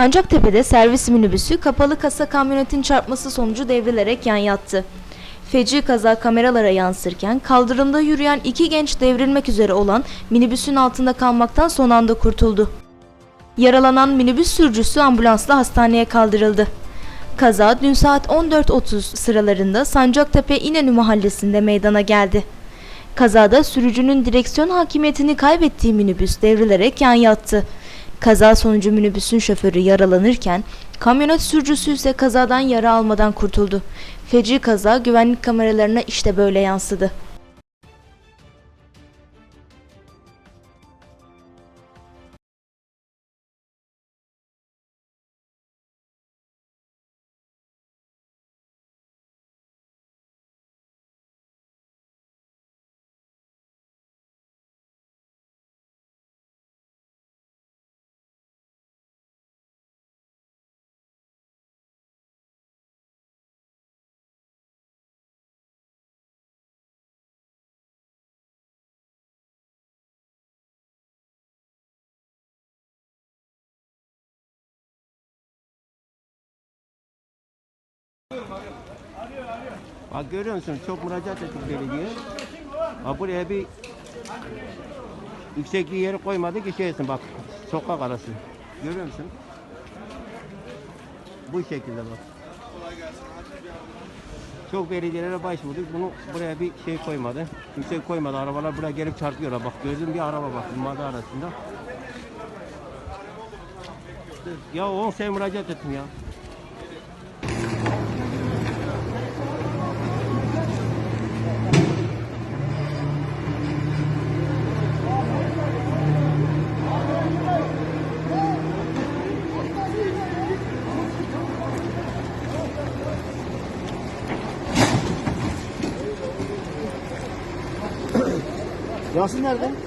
Sancaktepe'de servis minibüsü kapalı kasa kamyonetin çarpması sonucu devrilerek yan yattı. Feci kaza kameralara yansırken kaldırımda yürüyen iki genç devrilmek üzere olan minibüsün altında kalmaktan son anda kurtuldu. Yaralanan minibüs sürücüsü ambulansla hastaneye kaldırıldı. Kaza dün saat 14.30 sıralarında Sancaktepe İnönü mahallesinde meydana geldi. Kazada sürücünün direksiyon hakimiyetini kaybettiği minibüs devrilerek yan yattı. Kaza sonucu minibüsün şoförü yaralanırken kamyonet sürücüsü ise kazadan yara almadan kurtuldu. Feci kaza güvenlik kameralarına işte böyle yansıdı. Bak görüyor musun? Çok müracaat ettik belediye. Bak buraya bir yüksekliği yeri koymadı ki şeysin bak. Sokak arası. Görüyor musun? Bu şekilde bak. Çok belediyelere başvurduk. Bunu buraya bir şey koymadı. Yüksek koymadı. Arabalar buraya gelip çarpıyorlar. Bak gördüm bir araba bak. Mada arasında. Ya 10 sene müracaat ettim ya. Yasin nerede?